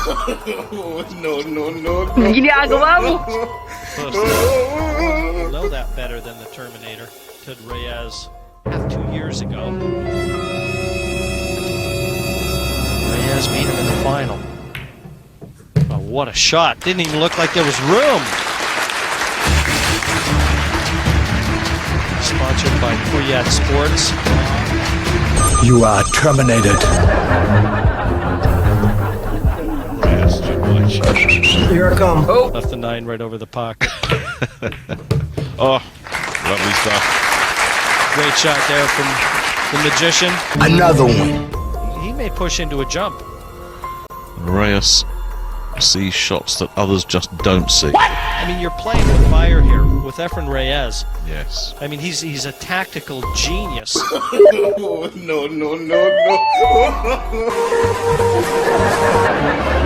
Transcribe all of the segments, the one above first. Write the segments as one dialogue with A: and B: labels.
A: no, no, no,
B: Ang ginagawa mo?
C: know that better than the Terminator, Ted Reyes, half two years ago. Reyes beat him in the final. Oh, what a shot. Didn't even look like there was room. Sponsored by Puyat Sports.
D: You are terminated.
E: Here I come. Oh.
C: Left the nine right over the puck.
A: Oh, lovely stuff.
C: Great shot there from the magician.
D: Another one.
C: He may push into a jump.
A: Reyes sees shots that others just don't see. What?
C: I mean, you're playing with fire here with Efren Reyes.
A: Yes.
C: I mean, he's he's a tactical genius.
A: no, no, no, no.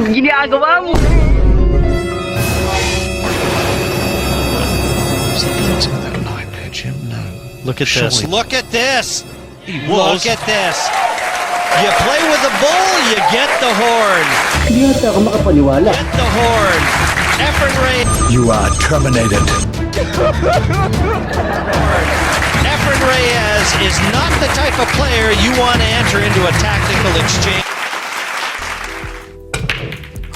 B: Ang ginagawa mo?
A: Something's in that line there, Jim. No.
C: Look at this.
A: Surely-
C: Look at this.
A: He was.
C: Look at this. You play with the bull, you get the horn.
E: Hindi ata ako makapaniwala.
C: Get the horn. Efren Reyes.
D: You are terminated.
C: Efren Reyes is not the type of player you want to enter into a tactical exchange.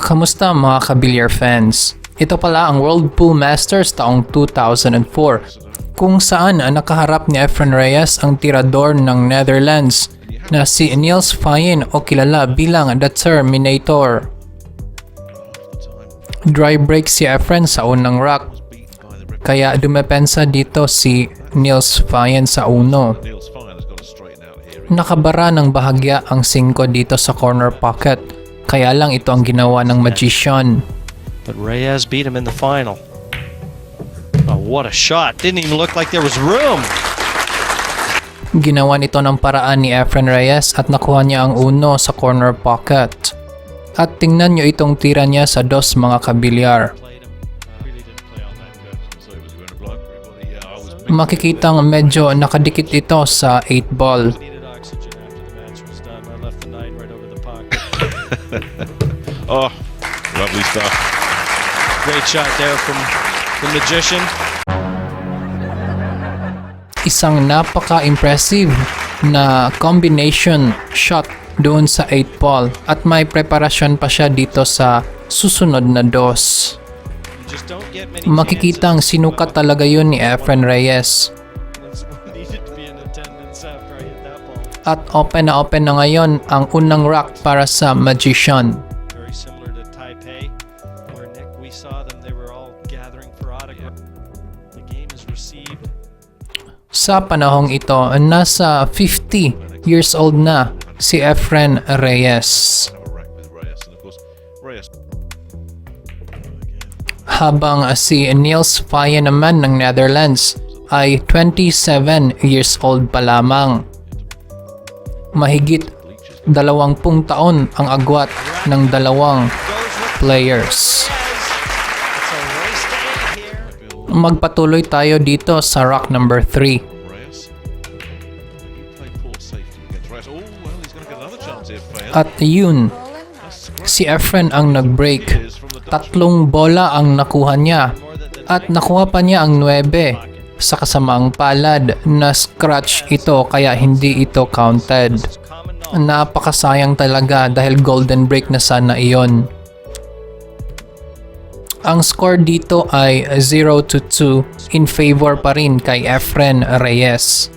F: Kamusta mga kabilyar fans? Ito pala ang World Pool Masters taong 2004 kung saan ang nakaharap ni Efren Reyes ang tirador ng Netherlands na si Niels Fayen o kilala bilang The Terminator. Dry break si Efren sa unang rock kaya dumepensa dito si Niels Fayen sa uno. Nakabara ng bahagya ang 5 dito sa corner pocket kaya lang ito ang ginawa ng magician.
C: But Reyes beat him in the final. Oh, what a shot. Didn't even look like there was room.
F: Ginawa nito ng paraan ni Efren Reyes at nakuha niya ang uno sa corner pocket. At tingnan nyo itong tira niya sa dos mga kabilyar. Makikitang medyo nakadikit ito sa 8 ball.
A: Oh, lovely stuff.
C: Great shot there from the magician.
F: Isang napaka-impressive na combination shot doon sa 8 ball at may preparasyon pa siya dito sa susunod na dos. Makikitang sinukat talaga yun ni Efren Reyes. At open na open na ngayon ang unang rock para sa Magician. Sa panahong ito, nasa 50 years old na si Efren Reyes. Habang si Niels Faye naman ng Netherlands ay 27 years old pa lamang. Mahigit 20 taon ang agwat ng dalawang players. Magpatuloy tayo dito sa rock number 3.
A: Reyes. You play poor safety against Reyes. Oh, well, he's going to get another chance here, Faye.
F: At yun, si Efren ang nag-break. Tatlong bola ang nakuha niya at nakuha pa niya ang 9 sa kasamaang palad na scratch ito kaya hindi ito counted. Napakasayang talaga dahil golden break na sana iyon. Ang score dito ay 0 to 2 in favor pa rin kay Efren Reyes.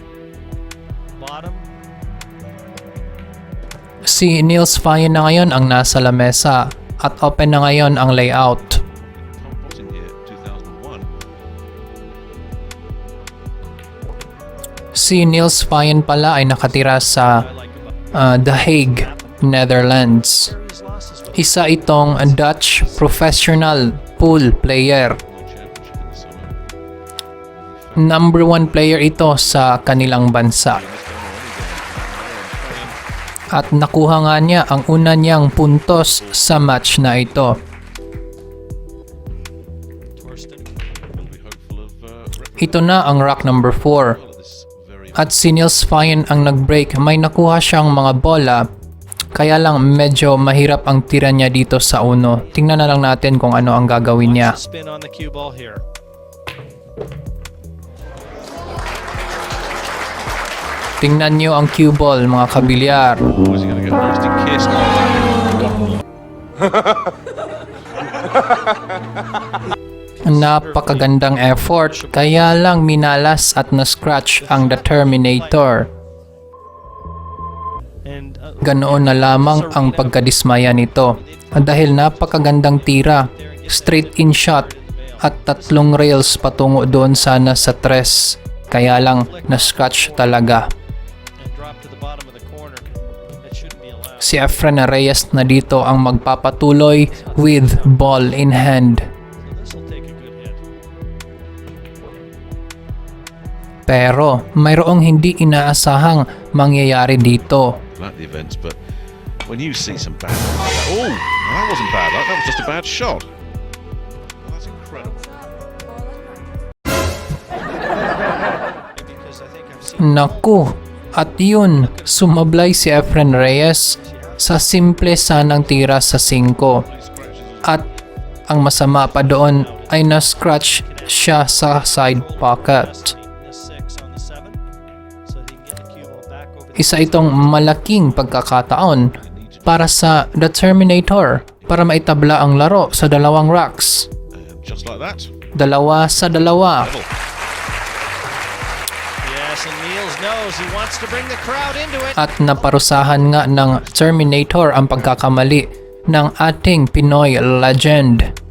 F: Si Niels Faye na ngayon ang nasa lamesa at open na ngayon ang layout.
A: Composing here, 2001.
F: Si Niels Fayen pala ay nakatira sa uh, The Hague, Netherlands. Isa itong Dutch professional pool player. Number one player ito sa kanilang bansa. At nakuha nga niya ang una niyang puntos sa match na ito. Ito na ang rock number 4.
A: this very
F: At si Niels Fayen ang nag-break. May nakuha siyang mga bola Kaya lang medyo mahirap ang tira niya dito sa uno. Tingnan na lang natin kung ano ang gagawin niya. Tingnan nyo ang cue ball mga kabilyar.
A: Oh?
F: Napakagandang effort, kaya lang minalas at na-scratch ang The Terminator. Ganoon na lamang ang pagkadismaya nito. Dahil napakagandang tira, straight in shot, at tatlong rails patungo doon sana sa tres. Kaya lang na-scratch talaga. Si Efren Reyes na dito ang magpapatuloy with ball in hand. Pero mayroong hindi inaasahang mangyayari dito.
A: Like the events, but when you see some bad that, oh, that wasn't bad luck. That was just a bad shot. Well, that's incredible.
F: Naku, at yun, sumablay si Efren Reyes sa simple sanang tira sa 5. At ang masama pa doon ay na-scratch siya sa side pocket. Isa itong malaking pagkakataon para sa The Terminator para maitabla ang laro sa dalawang racks.
A: Just like that,
F: Dalawa sa dalawa. At naparusahan nga ng Terminator ang pagkakamali ng ating Pinoy legend.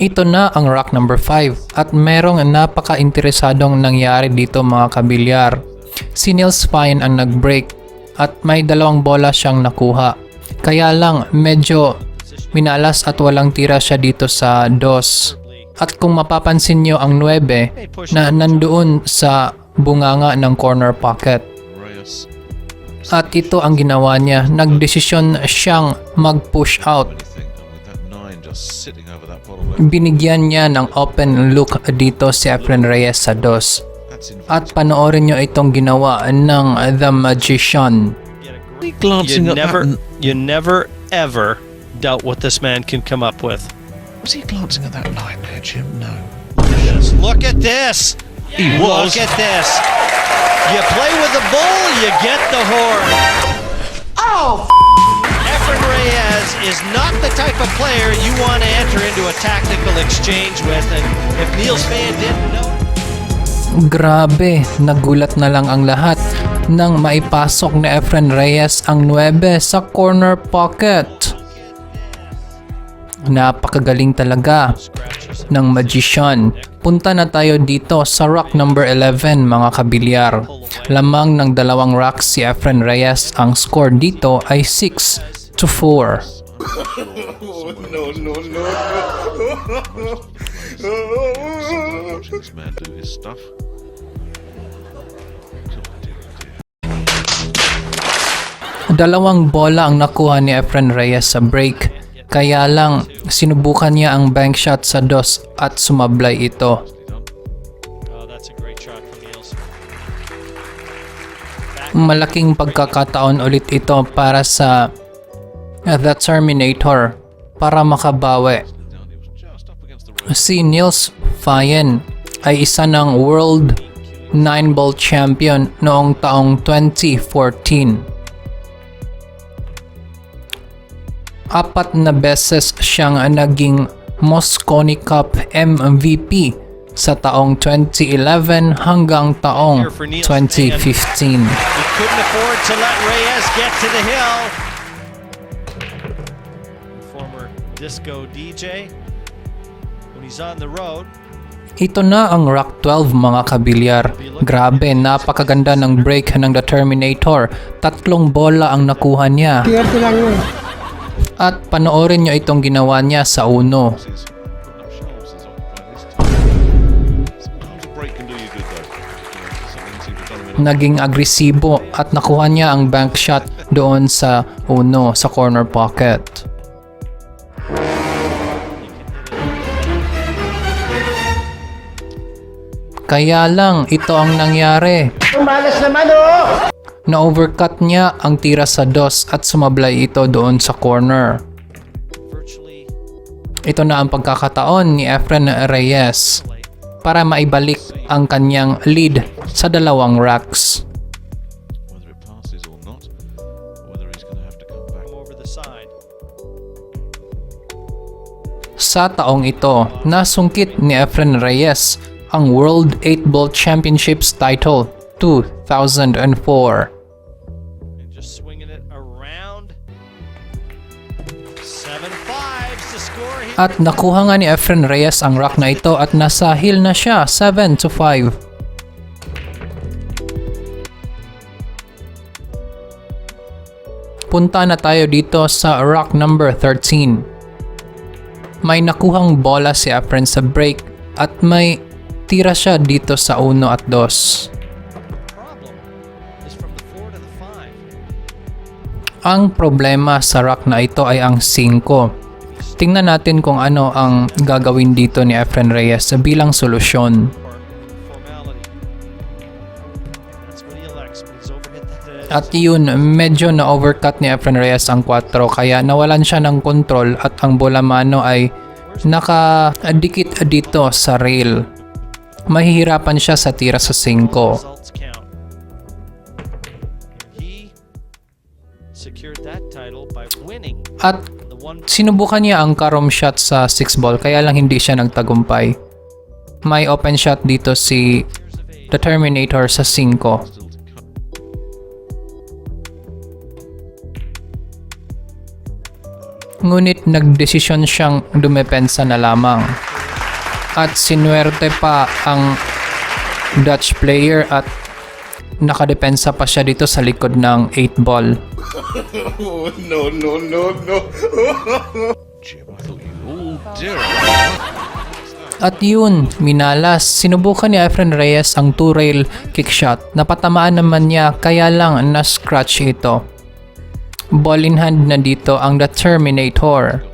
F: Ito na ang rock number 5 at merong napaka-interesadong nangyari dito mga kabilyar. Si Nils Fine ang nag-break at may dalawang bola siyang nakuha. Kaya lang medyo minalas at walang tira siya dito sa dos. At kung mapapansin nyo ang 9 na nandoon sa bunganga ng corner pocket. At ito ang ginawa niya. Nagdesisyon siyang mag-push out binigyan niya ng open look dito si Efren Reyes sa dos. At panoorin nyo itong ginawa ng The Magician.
C: You never, you never ever doubt what this man can come up with.
A: Was he glancing at that line there, Jim? No.
C: Just look at this.
A: He was.
C: Look at this. You play with the bull, you get the horn. Oh! The type of player you want to enter into a tactical exchange with, and if Niels Fan didn't know.
F: Grabe, nagulat na lang ang lahat nang maipasok ni Efren Reyes ang 9 sa corner pocket. Napakagaling talaga ng Magician. Punta na tayo dito sa rock number 11 mga kabilyar. Lamang ng dalawang rocks si Efren Reyes, ang score dito ay 6 to 4.
A: Watching this man do his stuff.
F: Dalawang bola ang nakuha ni Efren Reyes sa break. Kaya lang, sinubukan niya ang bank shot sa dos at sumablay ito.
C: Oh.
F: Malaking pagkakataon ulit ito para sa The Terminator para makabawi. Si Niels Fayen ay isa ng World 9-ball champion noong taong 2014. Apat na beses siyang naging Mosconi Cup MVP sa taong 2011 hanggang taong 2015.
C: Disco DJ. When he's on the road,
F: Ito na ang Rock 12 mga kabilyar. Grabe, napakaganda ng break ng The Terminator. Tatlong bola ang nakuha niya.
E: Swerte lang yun.
F: At panoorin nyo itong ginawa niya sa uno. Naging agresibo at nakuha niya ang bank shot doon sa uno sa corner pocket. Kaya lang, ito ang nangyari.
E: Malas naman oh!
F: Na-overcut niya ang tira sa dos at sumablay ito doon sa corner. Ito na ang pagkakataon ni Efren Reyes para maibalik ang kanyang lead sa dalawang racks.
A: Whether it passes or not, whether he's going to have to come back.
C: over the side.
F: Sa taong ito, nasungkit ni Efren Reyes ang World 8-Ball Championships title 2004.
C: And just swinging it around. Seven fives to score here.
F: At nakuha nga ni Efren Reyes ang rack na ito at nasa hill na siya 7 to 5. Punta na tayo dito sa rock number 13. May nakuhang bola si Efren sa break at may tira siya dito sa 1 at 2.
C: Problem is from the four to the five.
F: Ang problema sa rock na ito ay ang 5. Tingnan natin kung ano ang gagawin dito ni Efren Reyes bilang solusyon. At yun, medyo na-overcut ni Efren Reyes ang 4 kaya nawalan siya ng control at ang bola mano ay nakadikit dito sa rail. Mahihirapan siya sa tira sa 5.
C: results count. And he secured that title by winning
F: At sinubukan niya ang carom shot sa 6 ball kaya lang hindi siya nagtagumpay. May open shot dito si. The Terminator sa 5.
A: Still to come.
F: Ngunit nagdesisyon siyang dumepensa na lamang. At sinuwerte pa ang Dutch player at nakadepensa pa siya dito sa likod ng 8 ball.
A: Thought you. Oh dear.
F: At yun, minalas, sinubukan ni Efren Reyes ang two-rail kick shot. Napatamaan naman niya kaya lang na-scratch ito. Ball in hand na dito ang The Terminator.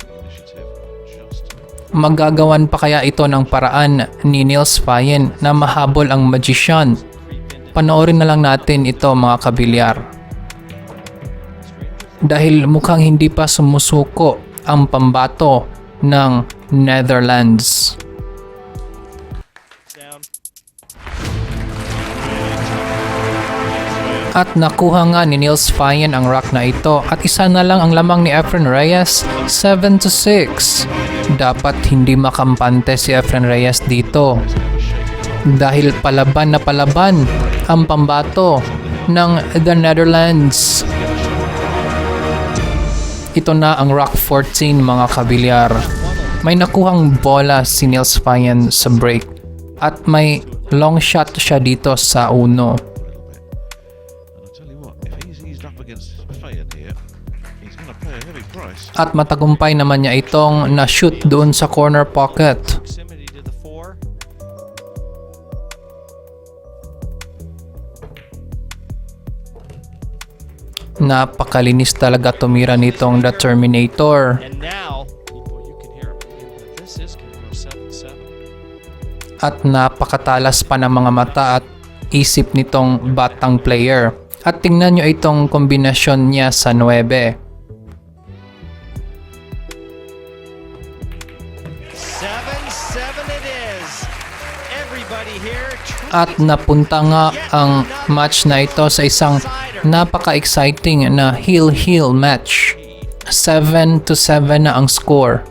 F: Magagawan pa kaya ito ng paraan ni Nils Fayen na mahabol ang magician? Panoorin na lang natin ito mga kabilyar. Dahil mukhang hindi pa sumusuko ang pambato ng Netherlands. At nakuha nga ni Nils Fayen ang rock na ito at isa na lang ang lamang ni Efren Reyes 7 to 6. Dapat hindi makampante si Efren Reyes dito dahil palaban na palaban ang pambato ng The Netherlands. Ito na ang Rock 14 mga kabilyar. May nakuhang bola si Nils Fayen sa break at may long shot siya dito sa uno.
A: Tell you what, if he's eased up against Fayen here, he's going to pay a heavy price.
F: At matagumpay naman niya itong na-shoot doon sa corner pocket. Napakalinis talaga tumira nitong The Terminator. At napakatalas pa ng mga mata at isip nitong batang player. At tingnan nyo itong kombinasyon niya sa 9.
C: Seven seven it is. Everybody here.
F: At napunta nga ang match na ito sa isang napaka-exciting na heel-heel match. 7 to 7 na ang score.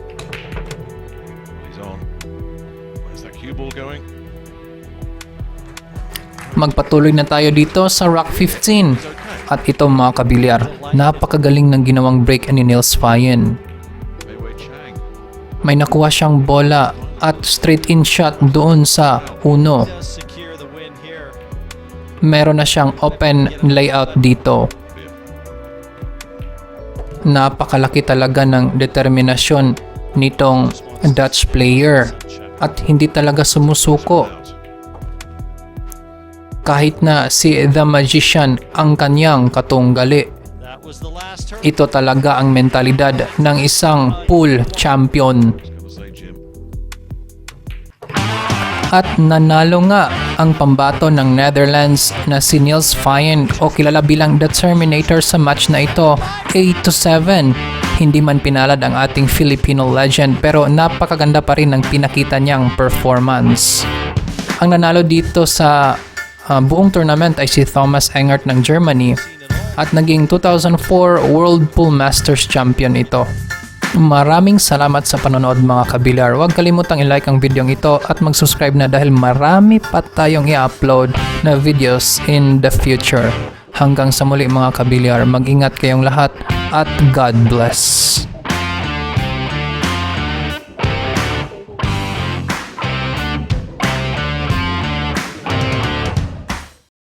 F: Magpatuloy na tayo dito sa Rock 15. At ito mga kabilyar, napakagaling ng ginawang break ni Nils Fayen. May nakuha siyang bola at straight in shot doon sa uno. Meron na siyang open layout dito. Napakalaki talaga ng determinasyon nitong Dutch player at hindi talaga sumusuko. Kahit na si The Magician ang kanyang katunggali. Ito talaga ang mentalidad ng isang pool champion. At nanalo nga ang pambato ng Netherlands na si Niels Fyen o kilala bilang The Terminator sa match na ito 8 to 7. Hindi man pinalad ang ating Filipino legend pero napakaganda pa rin ang pinakita niyang performance. Ang nanalo dito sa ah, buong tournament ay si Thomas Engert ng Germany at naging 2004 World Pool Masters Champion ito. Maraming salamat sa panonood mga kabilyar. Huwag kalimutang i-like ang video ito at mag-subscribe na dahil marami pa tayong i-upload na videos in the future. Hanggang sa muli mga kabilyar, mag-ingat kayong lahat at God bless.